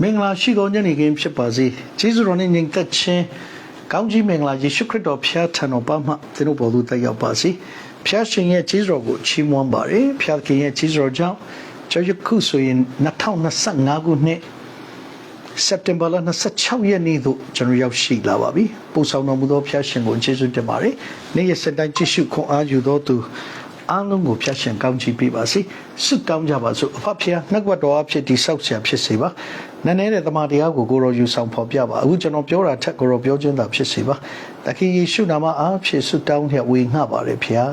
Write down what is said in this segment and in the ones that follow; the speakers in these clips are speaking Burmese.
မင်္ဂလာရှိသောညနေခင်းဖြစ်ပါစေကျေးဇူးတော်နဲ့ညီသက်ချင်းကောင်းကြီးမင်္ဂလာယေရှုခရစ်တော်ဖျားထံတော်ပါမှသင်တို့ပေါ်သို့တက်ရောက်ပါစေဖျားရှင်ရဲ့ကျေးဇူးတော်ကိုချီးမွမ်းပါရယ်ဖျားခင်ရဲ့ကျေးဇူးတော်ကြောင့်ကျွန်တော်ယခုဆိုရင်2025ခုနှစ်စက်တင်ဘာလ26ရက်နေ့သို့ကျွန်တော်ရောက်ရှိလာပါပြီပို့ဆောင်တော်မူသောဖျားရှင်ကိုကျေးဇူးတင်ပါတယ်နေ့ရက်စက်တိုင်းကြည့်ရှုခွန်အားယူသောသူ အားလုံးကိုဖျားရှင်ကောင်းချီးပေးပါစေဆုတောင်းကြပါစို့အဖဖျားနှုတ်ကပတ်တော်အဖြစ်တိဆောက်ဆရာဖြစ်စေပါနည်းနည်းတဲ့တမန်တရားကိုကိုရောယူဆောင်ဖော်ပြပါအခုကျွန်တော်ပြောတာထက်ကိုရောပြောခြင်းသာဖြစ်စေပါတခင်ယေရှုနာမအားဖြင့်ဆုတောင်းလျက်ဝေငှပါရယ်ဖျား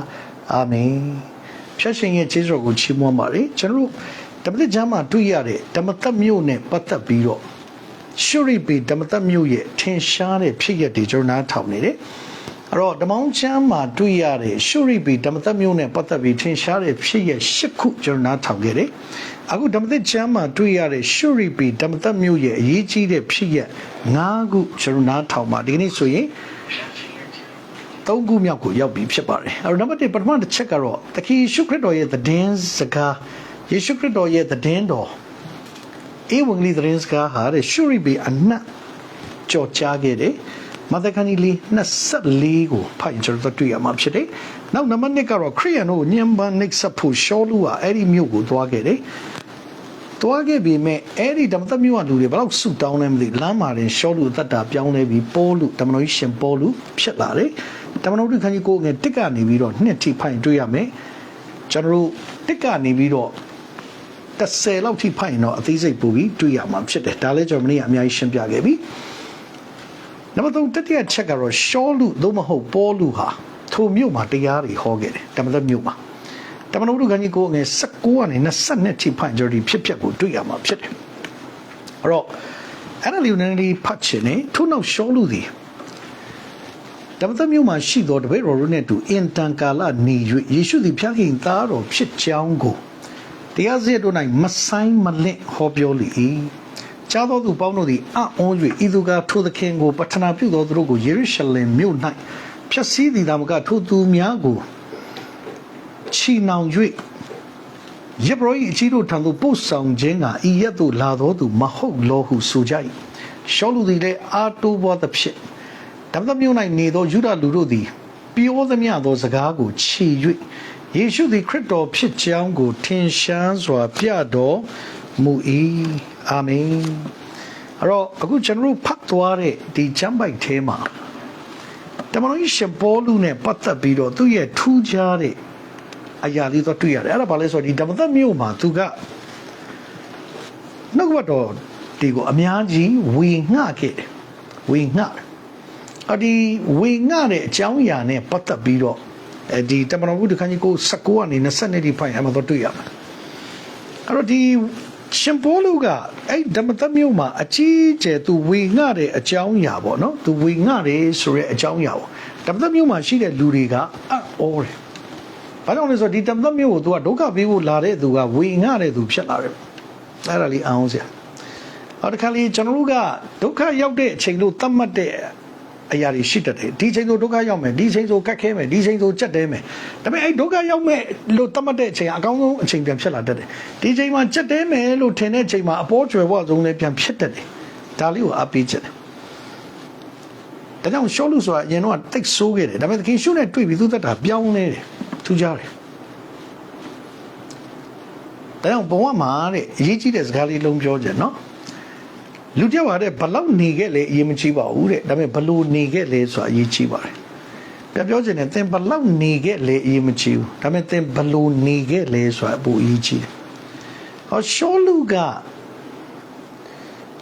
အာမင်ဖျားရှင်ရဲ့ကျေးဇူးတော်ကိုချီးမွမ်းပါရယ်ကျွန်တော်တို့ဓမ္မသစ်ကျမ်းမှာတွေ့ရတဲ့ဓမ္မသက်မြို့နဲ့ပတ်သက်ပြီးတော့ရှုရိပီဓမ္မသက်မြို့ရဲ့ထင်ရှားတဲ့ဖြစ်ရပ်တွေကျွန်တော်နားထောင်နေတယ်။ အဲ့တော့ဓမ္မောင်းချမ်းမှာတွေ့ရတဲ့ရှုရိပီဓမ္မသက်မြို့နဲ့ပတ်သက်ပြီးထင်ရှားတဲ့ဖြစ်ရပ်၈ခုကျွန်တော်နားထောင်ခဲ့တယ်။အခုဓမ္မသက်ချမ်းမှာတွေ့ရတဲ့ရှုရိပီဓမ္မသက်မြို့ရဲ့အရေးကြီးတဲ့ဖြစ်ရပ်၅ခုကျွန်တော်နားထောင်ပါဒီကနေ့ဆိုရင်သုံးခုမြောက်ကိုရောက်ပြီဖြစ်ပါတယ်။အဲ့တော့နံပါတ်1ပထမတစ်ချက်ကတော့သခင်ယေရှုခရစ်တော်ရဲ့သတင်းစကားယေရှုခရစ်တော်ရဲ့သတင်းတော်ဧဝံဂေလိသတင်းစကားဟာတဲ့ရှုရိပေအနတ်ကြော်ကြားခဲ့တယ် မဿခဏီလီ24ကိုဖိုင်ကျွန်တော်တို့တွေ့ရမှာဖြစ်တယ်။နောက်နံပါတ်2ကတော့ခရိယန်တို့ညံပန်နိတ်ဆက်ဖို့ရှောလူဟာအဲ့ဒီမြို့ကိုသွားခဲ့တယ်။သွားခဲ့ပြီမဲ့အဲ့ဒီဓမ္မသက်မြို့ကလူတွေဘယ်တော့ဆူတောင်းလဲမသိလမ်းမှာတင်ရှောလူအသက်တာပြောင်းလဲပြီးပေါ်လူဓမ္မတော်ကြီးရှင်ပေါ်လူဖြစ်လာတယ်။ဓမ္မတော်ကြီးခန်းကြီးကိုငယ်တစ်ကနေပြီးတော့နှစ်ထိဖိုင်တွေ့ရမယ်။ကျွန်တော်တို့တစ်ကနေပြီးတော့30လောက်ထိဖိုင်တော့အသေးစိတ်ပို့ပြီးတွေ့ရမှာဖြစ်တယ်ဒါလည်းကျွန်တော်မနေ့ကအများကြီးရှင်းပြခဲ့ပြီ နံပါတ်3တတိယချက်ကတော့ရှောလူသို့မဟုတ်ပေါ်လူဟာထိုမြို့မှာတရားတွေဟောခဲ့တယ်တမန်တော်မြို့မှာတမန်တော်တို့ကကြီးကိုငယ်16ကနေ22ထိဖိုင်ကျော်ဒီဖြစ်ဖြစ်ကိုတွေ့ရမှာဖြစ်တယ်အဲ့တော့အဲ့ဒါလေးကိုနည်းနည်းဖတ်ချင်တယ်ထို့နောက်ရှောလူသည်တမန်တော်မြို့မှာရှိသောတပည့်တော်တို့နဲ့တူအင်တန်ကာလနေ၍ယေရှုသည်ဖျားခင်သားတော်ဖြစ်ကြောင်းကိုတရားစီတို့၌မဆိုင်မလင့်ဟောပြောလေ၏ ကြားသောသူပေါင်းတို့သည်အံ့ဩ၍ဤသူကထိုသခင်ကိုပတ္ထနာပြုသောသူတို့ကိုယေရုရှလင်မြို့၌ဖျက်ဆီးသည်သာမကထိုသူများကိုချီနှောင်၍ယေဘရဟိအကြီးတို့ထံသို့ပို့ဆောင်ခြင်းကဤရက်သို့လာသောသူမဟုတ်လောဟုဆိုကြ၏ရှောလူသည်လည်းအာတိုးဘောသဖြင့်ဓမ္မမြို့၌နေသောယူဒလူတို့သည်ပြောသမျှသောစကားကိုခြေ၍ ယေရှုသည်ခရစ်တော်ဖြစ်ကြောင်းကိုထင်ရှားစွာ ပြတော်မူ၏အာမင်အဲ့တော့အခုကျွန်တော်တို့ဖတ်သွားတဲ့ဒီကျမ်းပိုက်ထဲမှာတမန်တော်ကြီးရှင်ပေါလုနဲ့ပတ်သက်ပြီးတော့သူ့ရဲ့ထူးခြားတဲ့အရာလေးတော့တွေ့ရတယ်အဲ့ဒါဘာလဲဆိုတော့ဒီဓမ္မသက်မြို့မှာသူကနှုတ်ကပတ်တော်ဒီကိုအများကြီးဝေငှခဲ့တယ်ဝေငှတယ်အဒီဝေငှတဲ့အကြောင်းအရာနဲ့ပတ်သက်ပြီးတော့ အဲဒီတမန်တော်ဘုဒ္ဓခန်းကြီးကို19ကနေ20နှစ်ဒီဖိုင်အမှတော့တွေ့ရမှာအဲ့တော့ဒီရှင်ပေါလုကအဲ့ဓမ္မသက်မြို့မှာအကြီးကျယ်သူဝေငှတဲ့အကြောင်းအရာပေါ့နော်သူဝေငှတယ်ဆိုတဲ့အကြောင်းအရာပေါ့ဓမ္မသက်မြို့မှာရှိတဲ့လူတွေကအံ့ဩတယ်ဘာကြောင့်လဲဆိုတော့ဒီဓမ္မသက်မြို့ကိုသူကဒုက္ခပေးဖို့လာတဲ့သူကဝေငှတဲ့သူဖြစ်လာတယ်အဲ့ဒါလေးအောင်စရာအော်တခါလေးကျွန်တော်တို့ကဒုက္ခရောက်တဲ့အချိန်လို့သတ်မှတ်တဲ့ အရာတွေရှိတတ်တယ်ဒီချိန်ဆိုဒုက္ခရောက်မယ်ဒီချိန်ဆိုကတ်ခဲမယ်ဒီချိန်ဆိုကြက်တဲမယ်ဒါပေမဲ့အဲ့ဒုက္ခရောက်မယ်လို့သတ်မှတ်တဲ့အချိန်အကောင်းဆုံးအချိန်ပြန်ဖြစ်လာတတ်တယ်ဒီချိန်မှာကြက်တဲမယ်လို့ထင်တဲ့အချိန်မှာအပေါ်ကျွယ်ဘဝဆုံးလည်းပြန်ဖြစ်တတ်တယ်ဒါလေးကိုအားပေးချက်တယ်ဒါကြောင့်ရှောလူဆိုတာအရင်တော့တိတ်ဆိုးခဲ့တယ်ဒါပေမဲ့သခင်ရှုနဲ့တွေ့ပြီးသူသက်တာပြောင်းနေတယ်ထူးခြားတယ်ဒါကြောင့်ဘဝမှာတဲ့အရေးကြီးတဲ့စကားလေးလုံးပြောကြနော် လူတယောက်ပါတဲ့ဘလောက်နေခဲ့လဲအရေးမကြီးပါဘူးတဲ့ဒါပေမဲ့ဘလို့နေခဲ့လဲဆိုတာအရေးကြီးပါတယ်ပြပြောချင်တယ်သင်ဘလောက်နေခဲ့လဲအရေးမကြီးဘူးဒါပေမဲ့သင်ဘလို့နေခဲ့လဲဆိုတာအပူအရေးကြီးတယ်ဟောရှောလူက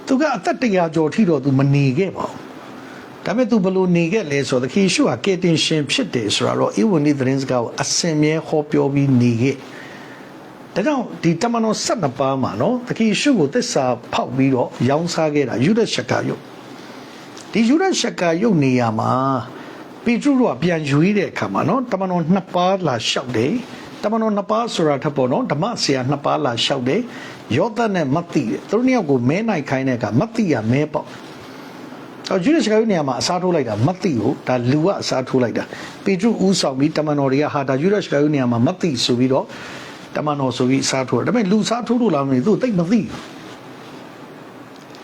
သူကအသက်တရာကျော်ထိတော့သူမနေခဲ့ပါဘူးဒါပေမဲ့သူဘလို့နေခဲ့လဲဆိုတော့သခင်ရှုဟာကေတင်ရှင်ဖြစ်တယ်ဆိုတာတော့ဧဝံဂေလိသတင်းစကားကိုအစင်မြဲဟောပြောပြီးနေခဲ့ ဒါကြောင့်ဒီတမန်တော်12ပါးမှာနော်သခင်ယေရှုကိုသစ္စာဖောက်ပြီးတော့ရောင်းစားခဲ့တာယူဒရှကာယုတ်ဒီယူဒရှကာယုတ်နေရာမှာပေတရုတို့ကပြန်ယူရတဲ့အခါမှာနော်တမန်တော်2ပါးလာလျှောက်တယ်တမန်တော်2ပါးဆိုတာထပ်ပေါ်နော်ဓမ္မဆရာ2ပါးလာလျှောက်တယ်ယောသနဲ့မတ်တိသူတို့နှစ်ယောက်ကိုမဲနိုင်ခိုင်းတဲ့အခါမတ်တိကမဲပေါက်အော်ဂျူဒရှကာယုတ်နေရာမှာအစားထိုးလိုက်တာမတ်တိကိုဒါလူကအစားထိုးလိုက်တာပေတရုဦးဆောင်ပြီးတမန်တော်တွေကဟာဒါဂျူဒရှကာယုတ်နေရာမှာမတ်တိဆိုပြီးတော့ တမန်တော်ဆိုပြီးစားထိုးတယ်ဒါပေမဲ့လူစားထိုးလို့လာမလို့သူသိမသိဘူး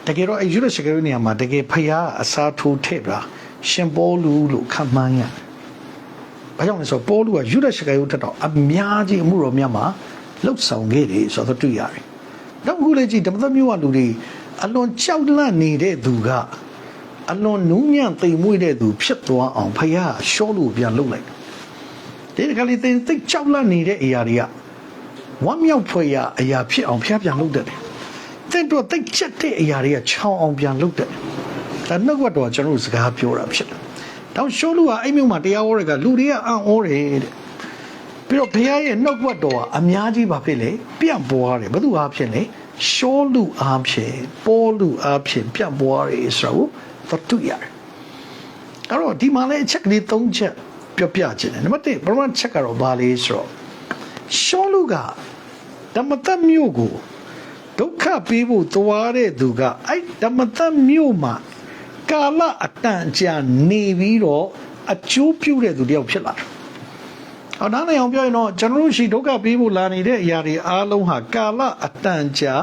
တကယ်တော့အဲယူရစကရုနေရာမှာတကယ်ဖယားအစားထိုးထည့်ပြရှင်ပေါ်လူလို့ခံမှန်းရဘာကြောင့်လဲဆိုတော့ပေါ်လူကယူရစကရုထက်တော့အများကြီးအမှုတော်များမှာလှုပ်ဆောင်ခဲ့တယ်ဆိုတော့တွေ့ရတယ်နောက်ခုလေးကြည့်ဓမ္မသမျိုးကလူတွေအလွန်ကြောက်လန့်နေတဲ့သူကအလွန်နူးညံ့သိမ်မွေ့တဲ့သူဖြစ်သွားအောင်ဖယားရှောလို့ပြန်လှုပ်လိုက်ဒီကလေးသိသိကြောက်လန့်နေတဲ့အရာတွေက ဝမ်းမြောက်ဖွယ်ရာအရာဖြစ်အောင်ဖျားပြန်လုပ်တတ်တယ်တင့်တော့တိတ်ချက်တဲ့အရာတွေကချောင်းအောင်ပြန်လုပ်တတ်တယ်ဒါနှုတ်ကတော်ကျွန်တော်တို့စကားပြောတာဖြစ်တယ်တောင်ရှောလူကအဲ့မျိုးမှာတရားဟောတဲ့ကလူတွေကအံ့ဩတယ်တဲ့ပြီးတော့ဘုရားရဲ့နှုတ်ကတော်ကအများကြီးပါဖြစ်လေပြန့်ပွားတယ်ဘယ်သူအားဖြစ်လဲရှောလူအားဖြင့်ပေါ်လူအားဖြင့်ပြန့်ပွားတယ်ဆိုတော့သတ်တူရတယ်အဲ့တော့ဒီမှာလည်းအချက်ကလေး၃ချက်ပြောပြခြင်းတယ်နံပါတ်1ပရမတ်ချက်ကတော့ဘာလဲဆိုတော့ ရှောလူကဓမ္မတမျိုးကိုဒုက္ခပေးဖို့သွားတဲ့သူကအဲ့ဓမ္မတမျိုးမှာကာလအတန်ကြာနေပြီးတော့အကျိုးပြုတဲ့သူတယောက်ဖြစ်လာတယ်။ဟောနားလည်အောင်ပြောရင်တော့ကျွန်တော်တို့ရှိဒုက္ခပေးဖို့လာနေတဲ့အရာတွေအားလုံးဟာကာလအတန်ကြာ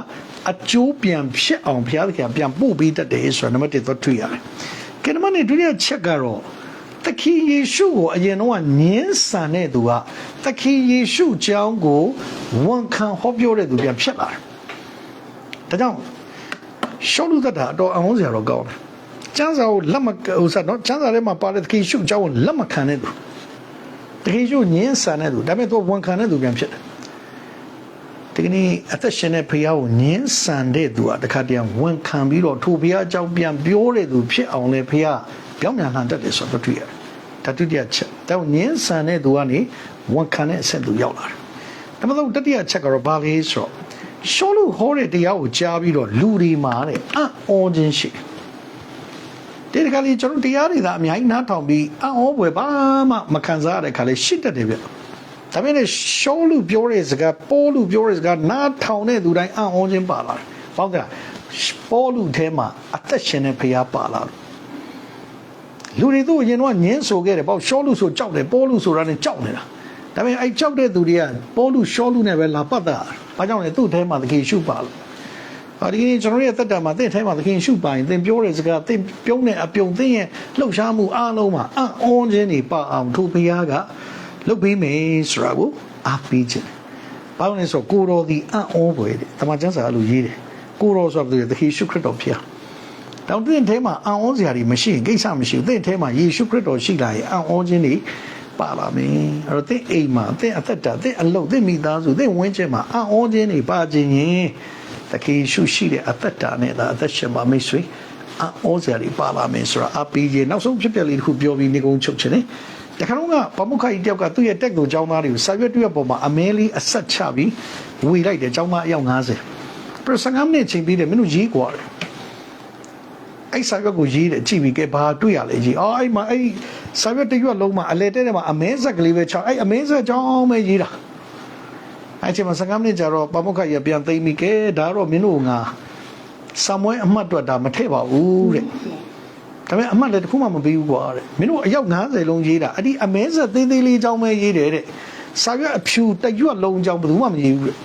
အကျိုးပြန်ဖြစ်အောင်ဘုရားသခင်ပြန်ပို့ပေးတတ်တယ်ဆိုတော့နံပါတ်1သွားတွေ့ရတယ်။ကဲနံပါတ်2ဒုတိယချက်ကတော့ သခင်ယေရှုကိုအရင်တော့ညင်းဆန်တဲ့သူကသခင်ယေရှုအကြောင်းကိုဝန်ခံဟောပြောတဲ့သူပြန်ဖြစ်လာတယ်။ဒါကြောင့်ရှောလူသက်တာအတော်အဟောစရာတော့ကောင်းတယ်။ကျမ်းစာကိုလက်မဟိုစတော့ကျမ်းစာထဲမှာပါတဲ့သခင်ယေရှုအကြောင်းကိုလက်မခံတဲ့သူသခင်ယေရှုညင်းဆန်တဲ့သူဒါပေမဲ့သူဝန်ခံတဲ့သူပြန်ဖြစ်တယ်။ဒီကနေ့အသက်ရှင်တဲ့ဖခင်ကိုညင်းဆန်တဲ့သူကတခါတည်းဝန်ခံပြီးတော့ထိုဖခင်အကြောင်းပြန်ပြောတဲ့သူဖြစ်အောင်လေဖခင် ပြောင်းပြန်လှန်တတ်တယ်ဆိုတော့တွေ့ရတယ်။ဒါဒုတိယချက်။ဒါညင်းဆန်တဲ့သူကနေဝန်ခံတဲ့အဆင့်သူရောက်လာတယ်။ဒါမှမဟုတ်တတိယချက်ကတော့ဘာလဲဆိုတော့ရှောလူဟောတဲ့တရားကိုကြားပြီးတော့လူတွေမှာတဲ့အံ့ဩခြင်းရှိတယ်ဒီတခါလေးကျွန်တော်တရားတွေသာအများကြီးနားထောင်ပြီးအံ့ဩဖွယ်ဘာမှမခံစားရတဲ့ခါလေးရှိတတ်တယ်ဗျဒါပေမဲ့ရှောလူပြောတဲ့စကားပိုးလူပြောတဲ့စကားနားထောင်တဲ့သူတိုင်းအံ့ဩခြင်းပါလာတယ်ဘောက်ကပိုးလူထဲမှာအသက်ရှင်တဲ့ဖရားပါလာတယ် လူတွေတို့အရင်တော့ညင်းဆိုခဲ့တယ်ပေါ့ရှောလူဆိုကြောက်တယ်ပိုးလူဆိုတာနဲ့ကြောက်နေတာဒါပေမဲ့အဲ့ကြောက်တဲ့သူတွေကပိုးလူရှောလူနဲ့ပဲလာပတ်တာဘာကြောင့်လဲသူ့ထဲမှာတကယ်ရှုပါလို့ဟာဒီနေ့ကျွန်တော်ရဲ့တက်တာမှာသင်ထဲမှာသခင်ရှုပါရင်သင်ပြောတဲ့စကားသင်ပြုံးတဲ့အပြုံသင်ရဲ့လှုပ်ရှားမှုအားလုံးမှာအံ့ဩခြင်းတွေပါအောင်ထိုဘုရားကလှုပ်ပေးမယ်ဆိုတာကိုအားပေးခြင်းဘာလို့လဲဆိုတော့ကိုတော်ဒီအံ့ဩပွေတယ်တမန်ကျမ်းစာအဲ့လိုရေးတယ်ကိုတော်ဆိုတော့သခင်ရှုခရစ်တော်ဖျား တောင်တင်ထဲမှာအံ့ဩစရာတွေမရှိရင်ကိစ္စမရှိဘူးသင်ထဲမှာယေရှုခရစ်တော်ရှိလာရင်အံ့ဩခြင်းတွေပါလာမယ်အဲ့တော့သင်အိမ်မှာသင်အသက်တာသင်အလုပ်သင်မိသားစုသင်ဝင်းကျင်မှာအံ့ဩခြင်းတွေပါခြင်းရင်တခေရှုရှိတဲ့အသက်တာနဲ့ဒါအသက်ရှင်ပါမိတ်ဆွေအံ့ဩစရာတွေပါလာမယ်ဆိုတာအပီးကြီးနောက်ဆုံးဖြစ်ပျက်လေးတစ်ခုပြောပြီးနေကုန်ချုပ်ခြင်းနဲ့တခါတော့ကဗမုခကြီးတယောက်ကသူ့ရဲ့တက်ကိုចောင်းသားတွေကိုစာရွက်တွေ့ရပေါ်မှာအမဲလေးအဆက်ချပြီးဝေလိုက်တယ်ចောင်းသားအယောက်90ပြစငမ်းနဲ့ချိန်ပြီးတယ်မင်းတို့ရေးกว่าတယ် အဲ့စာရွက်ကိုရေးတယ်ကြည့်ပြီးကဲဘာတွေ့ရလဲကြီးအော်အဲ့မှာအဲ့စာရွက်တစ်ရွက်လုံးမှာအလဲတဲ့တဲ့မှာအမဲဆက်ကလေးပဲချောင်းအဲ့အမဲဆက်ချောင်းပဲရေးတာအဲ့ချိန်မှာစကားမိနစ်ကြာတော့ပမုခရပြန်သိမ့်ပြီကဲဒါတော့မင်းတို့ငါဆမ်မွဲအမှတ်တော့ဒါမထည့်ပါဘူးတဲ့ဒါပေမဲ့အမှတ်လည်းတစ်ခုမှမပေးဘူးကွာတဲ့မင်းတို့အယောက်90လုံးရေးတာအဲ့ဒီအမဲဆက်သေးသေးလေးချောင်းပဲရေးတယ်တဲ့စာရွက်အဖြူတစ်ရွက်လုံးချောင်းဘယ်သူမှမရေးဘူးတဲ့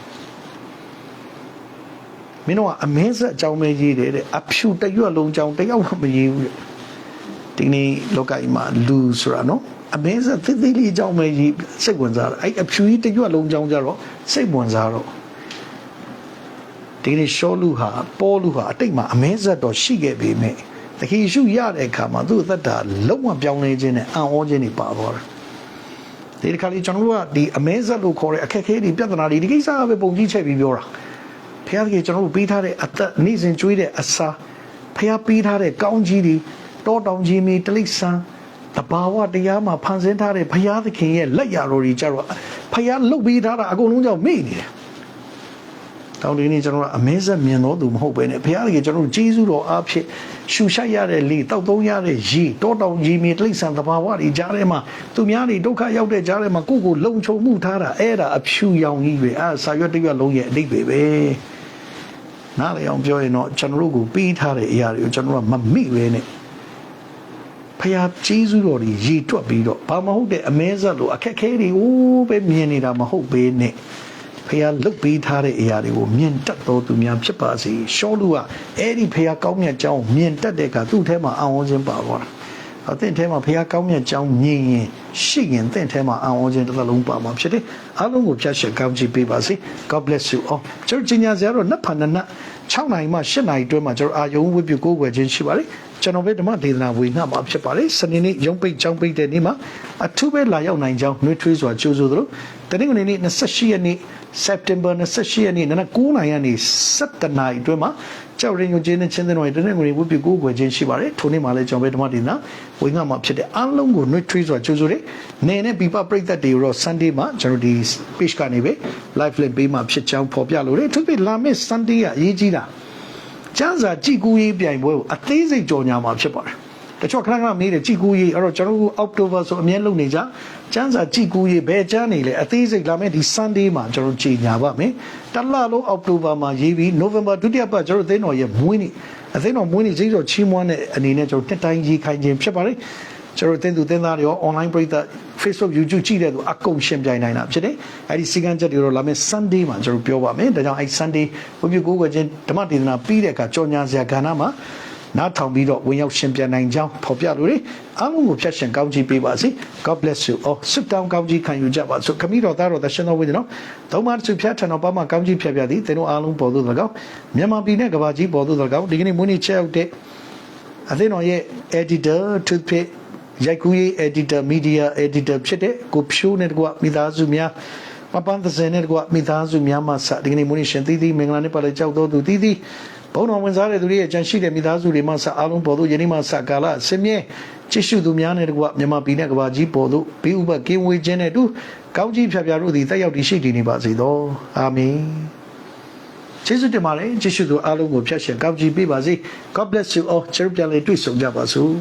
မင်းတို့ကအမဲဆက်အကြောင်းပဲရေးတယ်တဲ့အဖြူတစ်ရွက်လုံးချောင်းတယောက်မှမရေးဘူးတဲ့ဒီနေ့လောကကြီးမှာလူဆိုတာနော်အမဲဆက်သေးသေးလေးအကြောင်းပဲရေးစိတ်ဝင်စားတာအဲ့အဖြူကြီးတစ်ရွက်လုံးချောင်းကြတော့စိတ်ဝင်စားတော့ဒီနေ့ရှောလူဟာပေါ်လူဟာအတိတ်မှာအမဲဆက်တော့ရှိခဲ့ပေမဲ့တခင်ယေရှုရတဲ့အခါမှာသူ့အသက်တာလုံးဝပြောင်းလဲခြင်းနဲ့အံ့ဩခြင်းတွေပါသွားတယ်ဒီတစ်ခါလေးကျွန်တော်တို့ကဒီအမဲဆက်လို့ခေါ်တဲ့အခက်အခဲတွေပြဿနာတွေဒီကိစ္စကပဲပုံကြီးချက်ပြီးပြောတာ ဖခင်ကကျွန်တော်တို့ပေးထားတဲ့အသက်နေ့စဉ်ကျွေးတဲ့အစာဖခင်ပေးထားတဲ့ကောင်းကြီးတွေတောတောင်ကြီးမီတလိษံတဘာဝတရားမှာဖန်ဆင်းထားတဲ့ဘုရားသခင်ရဲ့လက်ရာတော်တွေကြတော့ဘုရားလုတ်ပေးထားတာအကုန်လုံးကြောင့်မေ့နေတယ်။တောင်းဒီနေ့ကျွန်တော်ကအမဲဆက်မြင်တော့သူမဟုတ်ပဲနဲ့ဘုရားသခင်ကျွန်တော်တို့ဂျေဇုတော်အားဖြင့်ရှူရှိုက်ရတဲ့လေတောက်သုံးရတဲ့ရေတောတောင်ကြီးမြေတိရစ္ဆာန်တဘာဝတွေကြားထဲမှာသူများတွေဒုက္ခရောက်တဲ့ကြားထဲမှာကိုယ့်ကိုလုံခြုံမှုထားတာအဲ့ဒါအဖြူရောင်ကြီးပဲအဲ့ဆာရွက်တရွက်လုံးရဲ့အတိတ်ပဲပဲ။ နားလည်အောင်ပြောရင်တော့ကျွန်တော်တို့ကိုပေးထားတဲ့အရာတွေကိုကျွန်တော်ကမမိပဲနဲ့ဖျားကျေးဇူးတော်တွေရေတွက်ပြီးတော့ဘာမဟုတ်တဲ့အမဲဆက်လို့အခက်ခဲတွေဟိုးပဲမြင်နေတာမဟုတ်ပဲနဲ့ဖះလုတ်ပေးထားတဲ့အရာတွေကိုမြင်တတ်တော်သူများဖြစ်ပါစေရှောလူကအဲ့ဒီဖះကောင်းမြတ်ကြောင်းမြင်တတ်တဲ့အခါသူ့ထဲမှာအံ့ဩခြင်းပါသွားတာအသင်ထဲမှာဖះကောင်းမြတ်ကြောင်းမြင်ရင် ရှိရင်သင်ထဲမှာအံ့ဩခြင်းတစ်လုံးပါမှာဖြစ်တယ်အားလုံးကိုဖြတ်ရှက်ကောင်းချီးပေးပါစေ God bless you all ကျွန်တော်ကြီးညာစရာတော့နတ်ဖန်နတ်6နိုင်မှ8နိုင်တွဲမှာကျွန်တော်အာယုံဝိပုကိုးကွယ်ခြင်းရှိပါတယ်ကျွန်တော်ပဲဓမ္မဒေသနာဝေငှမှာဖြစ်ပါတယ်စနေနေ့ရုံးပိတ်ချောင်းပိတ်တဲ့နေ့မှာအထူးပဲလာရောက်နိုင်ကြောင်းနှွေးထွေးစွာကြိုးဆိုသလိုတနင်္ဂနွေနေ့28ရက်နေ့ September 28ရက်နေ့နနက်9နိုင်ကနေ17နိုင်အတွင်းမှာကြောက်ရင်ညချင်းနဲ့ချင်းတဲ့တော်တနင်္ဂနွေဝိပုကိုးကွယ်ခြင်းရှိပါတယ်ထိုနေ့မှာလည်းကျွန်တော်ပဲဓမ္မဒေသနာဝေငှမှာဖြစ်တဲ့အားလုံးကိုနှွေးထွေးစွာကြိုးဆိုတယ်နေနဲ့ပြပပရိသတ်တွေရော Sunday မှာကျွန်တော်ဒီ page ကနေပဲ live link ပေးမှာဖြစ်ကြောင်းဖော်ပြလို့တယ်သူပြလာမယ့် Sunday ကအရေးကြီးတာကျန်းစာကြည်ကူရေးပြိုင်ပွဲကိုအသေးစိတ်ကြော်ညာမှာဖြစ်ပါတယ်။တချို့ခဏခဏမေးတယ်ကြည်ကူရေးအဲ့တော့ကျွန်တော်တို့ October ဆိုအမြဲလုပ်နေကြကျန်းစာကြည်ကူရေးဘယ်ကျန်းနေလဲအသေးစိတ်လာမယ့်ဒီ Sunday မှာကျွန်တော်ကြီးညာပါမယ်။တလလုံး October မှာရေးပြီး November ဒုတိယပတ်ကျွန်တော်သိန်းတော်ရဲ့မွေးနေ့အသိန်းတော်မွေးနေ့ကြီးတော့ချီးမွမ်းတဲ့အနေနဲ့ကျွန်တော်တက်တိုင်းရေးခိုင်းခြင်းဖြစ်ပါတယ်။ ကျွန်တော်တင်သူတင်သားတွေရော online ပရိသတ် Facebook YouTube ကြည့်တဲ့သူအကုန်ရှင်းပြနိုင်တာဖြစ်တယ်။အဲဒီစီကံချက်တွေတော့လာမယ့် Sunday မှာကျွန်တော်ပြောပါမယ်။ဒါကြောင့်အဲဒီ Sunday ဘုရားကိုယ်ကိုချင်းဓမ္မဒေသနာပြီးတဲ့အခါကြော်ညာစရာကဏ္ဍမှာနားထောင်ပြီးတော့ဝင်ရောက်ရှင်းပြနိုင်ကြောင်းဖော်ပြလို့ရအားလုံးကိုဖြတ်ရှင်ကောင်းချီးပေးပါစေ God bless you all sit down ကောင်းချီးခံယူကြပါစို့ခမီးတော်သားတော်သရှင်တော်ဝိညာဉ်တော်သုံးပါးသူဖြတ်ထန်တော်ပါမှာကောင်းချီးဖြတ်ပြသည်သင်တို့အားလုံးပေါ်သို့၎င်းမြန်မာပြည်နဲ့ကမ္ဘာကြီးပေါ်သို့၎င်းဒီကနေ့မွေးနေ့ချက်ရောက်တဲ့အသင်းတော်ရဲ့ editor toothpick ရိုက်ကူးရေး editor media editor ဖြစ်တဲ့ကိုဖြိုးနဲ့တကွမိသားစုများမပန်းသစင်နဲ့တကွမိသားစုများမှစဒီကနေ့မွေးနေ့ရှင်သီးသီးမင်္ဂလာနဲ့ပါလေကြောက်တော်သူသီးသီးဘုံတော်ဝင်စားတဲ့သူတွေရဲ့ကြံရှိတဲ့မိသားစုတွေမှစအားလုံးပေါ်သို့ယနေ့မှစကာလဆင်းမြဲကြည့်ရှုသူများနဲ့တကွမြန်မာပြည်နဲ့ကမ္ဘာကြီးပေါ်သို့ဘေးဥပကင်းဝေးခြင်းနဲ့တူကောင်းကြီးဖြာဖြာတို့သည်တက်ရောက်တည်ရှိတည်နေပါစေသောအာမင်ကျေးဇူးတင်ပါတယ်ကျေးဇူးသူအားလုံးကိုဖျက်ရှင်ကောင်းကြီးပေးပါစေ God bless you all ကျေးဇူးပြန်လေတွေ့ဆုံကြပါစို့